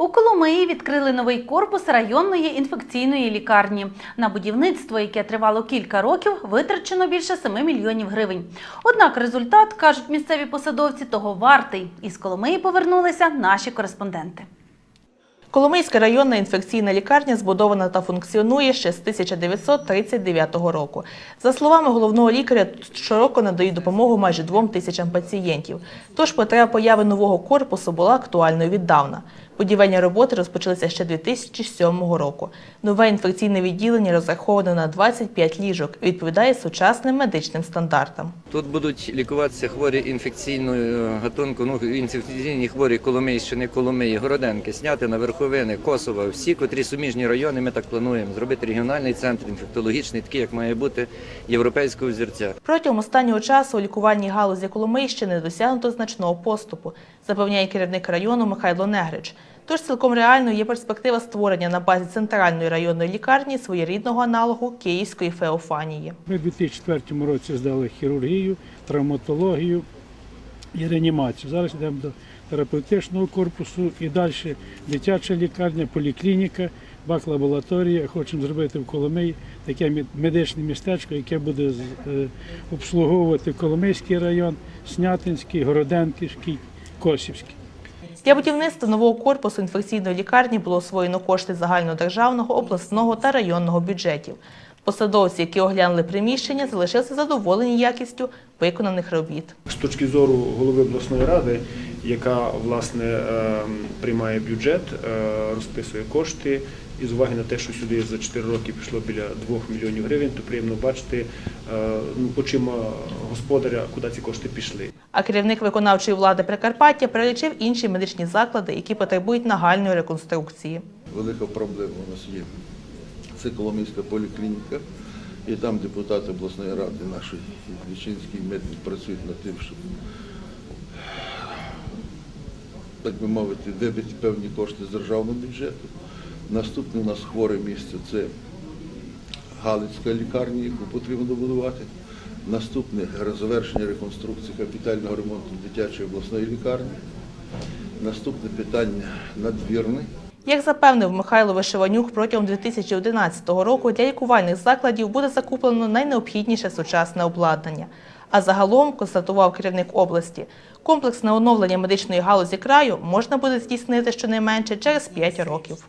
У Коломиї відкрили новий корпус районної інфекційної лікарні. На будівництво, яке тривало кілька років, витрачено більше 7 мільйонів гривень. Однак результат, кажуть місцеві посадовці, того вартий. Із Коломиї повернулися наші кореспонденти. Коломийська районна інфекційна лікарня збудована та функціонує ще з 1939 року. За словами головного лікаря, тут щороку надають допомогу майже двом тисячам пацієнтів. Тож потреба появи нового корпусу була актуальною віддавна. Будівельні роботи розпочалися ще 2007 року. Нове інфекційне відділення розраховане на 25 ліжок і відповідає сучасним медичним стандартам. Тут будуть лікуватися хворі інфекційної е, гатунку, ну інфекційні хворі Коломийщини, Коломиї, Городенки, Снятина, Верховини, Косова. Всі, котрі суміжні райони, ми так плануємо зробити регіональний центр інфектологічний, такий, як має бути європейського взірця. Протягом останнього часу у лікувальній галузі Коломийщини досягнуто значного поступу, запевняє керівник району Михайло Негрич. Тож цілком реальною є перспектива створення на базі центральної районної лікарні своєрідного аналогу Київської Феофанії. Ми в 2004 році здали хірургію, травматологію і реанімацію. Зараз йдемо до терапевтичного корпусу і далі дитяча лікарня, поліклініка, бак-лабораторія. Хочемо зробити в Коломиї таке медичне містечко, яке буде е, обслуговувати Коломийський район, Снятинський, Городенківський, Косівський. Для будівництва нового корпусу інфекційної лікарні було освоєно кошти загальнодержавного, обласного та районного бюджетів. Посадовці, які оглянули приміщення, залишилися задоволені якістю виконаних робіт. З точки зору голови обласної ради, яка власне е, приймає бюджет, е, розписує кошти, і з уваги на те, що сюди за 4 роки пішло біля 2 мільйонів гривень, то приємно бачити е, ну, очима господаря, куди ці кошти пішли. А керівник виконавчої влади Прикарпаття перелічив інші медичні заклади, які потребують нагальної реконструкції. велика проблема у нас є. Це Коломийська поліклініка, і там депутати обласної ради нашої Вічинський мед працюють над тим, щоб, так би мовити, вибити певні кошти з державного бюджету. Наступне у нас хворе місце це Галицька лікарня, яку потрібно добудувати. Наступне завершення реконструкції капітального ремонту дитячої обласної лікарні. Наступне питання надвірне. Як запевнив Михайло Вишиванюк, протягом 2011 року для лікувальних закладів буде закуплено найнеобхідніше сучасне обладнання. А загалом, констатував керівник області, комплексне оновлення медичної галузі краю можна буде здійснити щонайменше через 5 років.